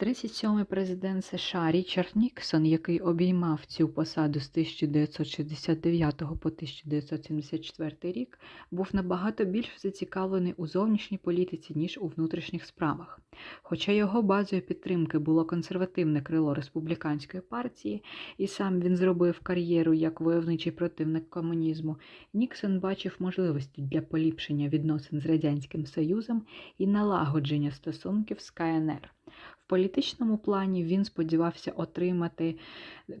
37-й президент США Річард Ніксон, який обіймав цю посаду з 1969 по 1974 рік, був набагато більш зацікавлений у зовнішній політиці, ніж у внутрішніх справах. Хоча його базою підтримки було консервативне крило республіканської партії, і сам він зробив кар'єру як войовничий противник комунізму, Ніксон бачив можливості для поліпшення відносин з Радянським Союзом і налагодження стосунків з КНР. В політичному плані він сподівався отримати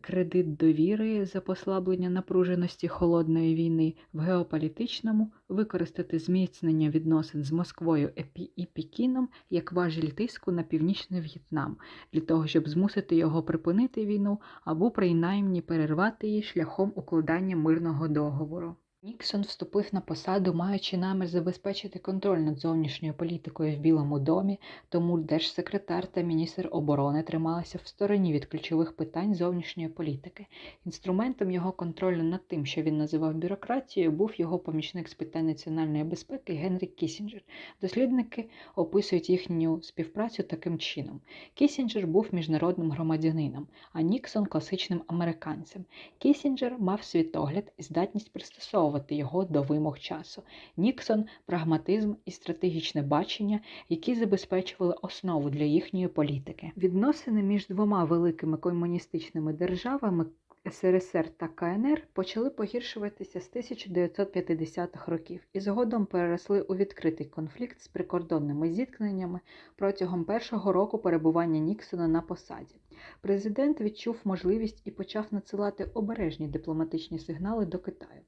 кредит довіри за послаблення напруженості холодної війни, в геополітичному використати зміцнення відносин з Москвою і Пекіном як важіль тиску на північний В'єтнам, для того, щоб змусити його припинити війну або принаймні перервати її шляхом укладання мирного договору. Ніксон вступив на посаду, маючи намір забезпечити контроль над зовнішньою політикою в Білому домі, тому держсекретар та міністр оборони трималися в стороні від ключових питань зовнішньої політики. Інструментом його контролю над тим, що він називав бюрократією, був його помічник з питань національної безпеки Генрі Кісінджер. Дослідники описують їхню співпрацю таким чином: Кісінджер був міжнародним громадянином, а Ніксон класичним американцем. Кісінджер мав світогляд і здатність пристосовувати його до вимог часу. Ніксон прагматизм і стратегічне бачення, які забезпечували основу для їхньої політики. Відносини між двома великими комуністичними державами. СРСР та КНР почали погіршуватися з 1950-х років і згодом переросли у відкритий конфлікт з прикордонними зіткненнями протягом першого року перебування Ніксона на посаді. Президент відчув можливість і почав надсилати обережні дипломатичні сигнали до Китаю.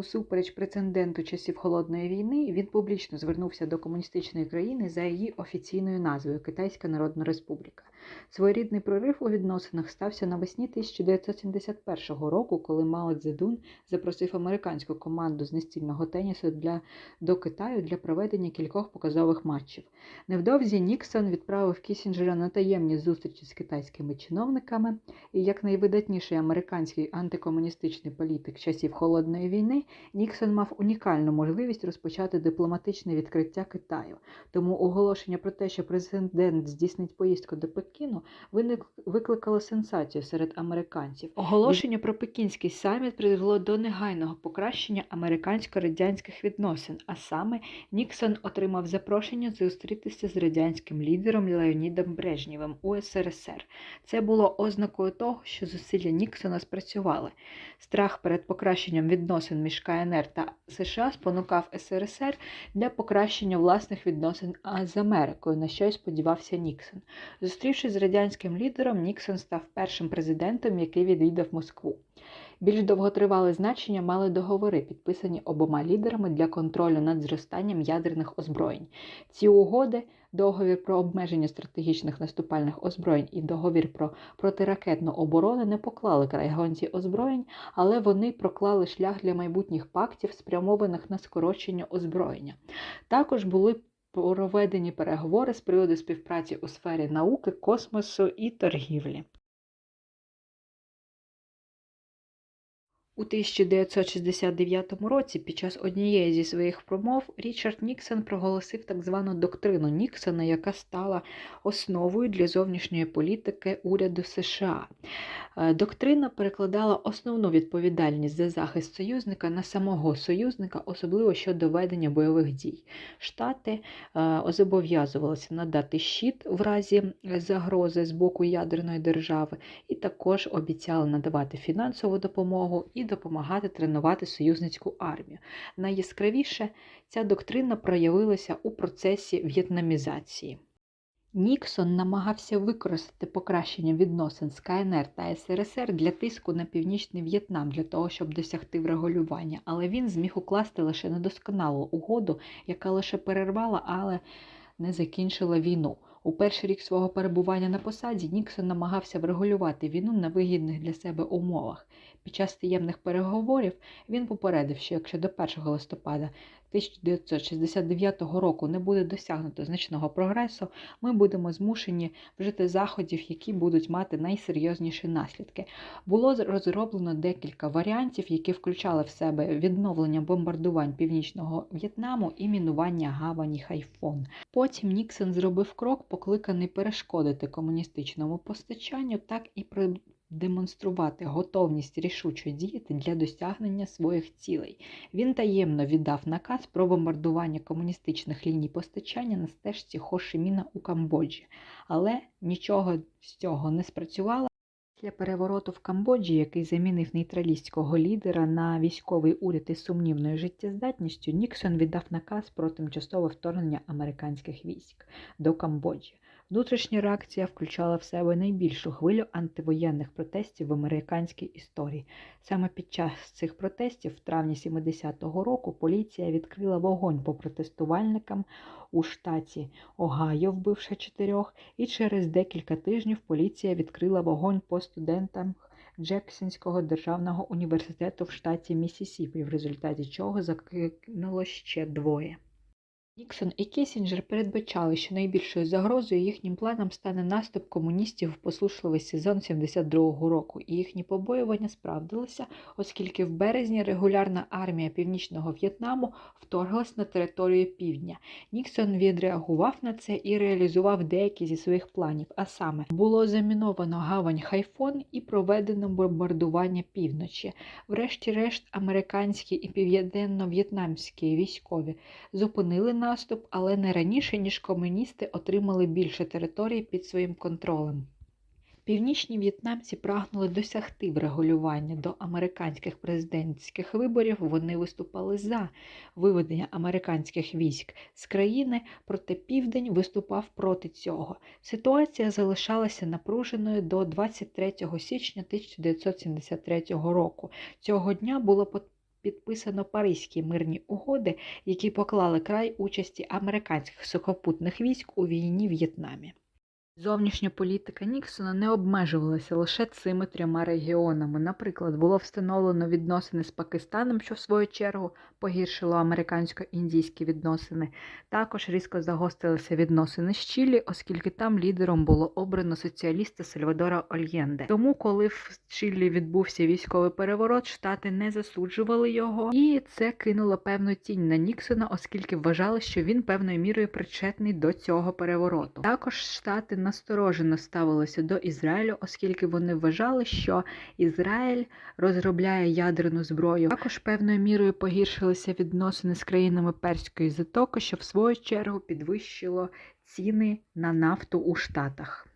Усупереч прецеденту часів холодної війни, він публічно звернувся до комуністичної країни за її офіційною назвою Китайська Народна Республіка. Своєрідний прорив у відносинах стався навесні 1971 року, коли Мао Цзедун запросив американську команду з настільного тенісу для, до Китаю для проведення кількох показових матчів. Невдовзі Ніксон відправив Кісінджера на таємні зустрічі з китайськими чиновниками, і як найвидатніший американський антикомуністичний політик часів холодної війни, Ніксон мав унікальну можливість розпочати дипломатичне відкриття Китаю. Тому оголошення про те, що президент здійснить поїздку до Пекіну, викликало сенсацію серед американців. Оголошення про пекінський саміт призвело до негайного покращення американсько-радянських відносин, а саме Ніксон отримав запрошення зустрітися з радянським лідером Леонідом Брежнєвим у СРСР. Це було ознакою того, що зусилля Ніксона спрацювали. Страх перед покращенням відносин між КНР та США спонукав СРСР для покращення власних відносин з Америкою, на що й сподівався Ніксон. Зустрівшись з радянським лідером, Ніксон став першим президентом, який відвідав Москву. Більш довготривале значення мали договори, підписані обома лідерами для контролю над зростанням ядерних озброєнь. Ці угоди, договір про обмеження стратегічних наступальних озброєнь і договір про протиракетну оборону не поклали край гонці озброєнь, але вони проклали шлях для майбутніх пактів, спрямованих на скорочення озброєння. Також були проведені переговори з приводу співпраці у сфері науки, космосу і торгівлі. У 1969 році під час однієї зі своїх промов Річард Ніксон проголосив так звану доктрину Ніксона, яка стала основою для зовнішньої політики уряду США. Е, Доктрина перекладала основну відповідальність за захист союзника на самого союзника, особливо щодо ведення бойових дій. Штати е, зобов'язувалися надати щит в разі загрози з боку ядерної держави, і також обіцяли надавати фінансову допомогу і допомагати тренувати союзницьку армію. Найяскравіше ця доктрина проявилася у процесі в'єтнамізації. Ніксон намагався використати покращення відносин з КНР та СРСР для тиску на північний В'єтнам для того, щоб досягти врегулювання, але він зміг укласти лише недосконалу угоду, яка лише перервала, але не закінчила війну. У перший рік свого перебування на посаді Ніксон намагався врегулювати війну на вигідних для себе умовах. Під час таємних переговорів він попередив, що якщо до 1 листопада 1969 року не буде досягнуто значного прогресу, ми будемо змушені вжити заходів, які будуть мати найсерйозніші наслідки. Було розроблено декілька варіантів, які включали в себе відновлення бомбардувань північного В'єтнаму і мінування гавані Хайфон. Потім Ніксон зробив крок, покликаний перешкодити комуністичному постачанню, так і продемонструвати готовність рішуче діяти для досягнення своїх цілей. Він таємно віддав наказ про бомбардування комуністичних ліній постачання на стежці Хошиміна у Камбоджі, але нічого з цього не спрацювало. Після перевороту в Камбоджі, який замінив нейтралістського лідера на військовий уряд із сумнівною життєздатністю, Ніксон віддав наказ про тимчасове вторгнення американських військ до Камбоджі. Внутрішня реакція включала в себе найбільшу хвилю антивоєнних протестів в американській історії. Саме під час цих протестів, в травні 70-го року, поліція відкрила вогонь по протестувальникам у штаті Огайо, вбивши чотирьох, і через декілька тижнів поліція відкрила вогонь по студентам Джексонського державного університету в штаті Міссісіпі, в результаті чого загинуло ще двоє. Ніксон і Кісінджер передбачали, що найбільшою загрозою їхнім планам стане наступ комуністів в послушливий сезон 72-го року, і їхні побоювання справдилися, оскільки в березні регулярна армія Північного В'єтнаму вторглась на територію півдня. Ніксон відреагував на це і реалізував деякі зі своїх планів, а саме було заміновано гавань Хайфон і проведено бомбардування півночі. Врешті-решт, американські і південно-в'єтнамські військові зупинили наступ, але не раніше, ніж комуністи отримали більше територій під своїм контролем. Північні в'єтнамці прагнули досягти врегулювання до американських президентських виборів. Вони виступали за виведення американських військ з країни, проте південь виступав проти цього. Ситуація залишалася напруженою до 23 січня 1973 року. Цього дня було підписано Паризькі мирні угоди, які поклали край участі американських сухопутних військ у війні в В'єтнамі. Зовнішня політика Ніксона не обмежувалася лише цими трьома регіонами. Наприклад, було встановлено відносини з Пакистаном, що в свою чергу погіршило американсько-індійські відносини. Також різко загострилися відносини з Чилі, оскільки там лідером було обрано соціаліста Сальвадора Ольєнде. Тому, коли в Чилі відбувся військовий переворот, штати не засуджували його, і це кинуло певну тінь на Ніксона, оскільки вважали, що він певною мірою причетний до цього перевороту. Також штати насторожено ставилися до Ізраїлю, оскільки вони вважали, що Ізраїль розробляє ядерну зброю. Також певною мірою погіршилися відносини з країнами Перської затоки, що в свою чергу підвищило ціни на нафту у Штатах.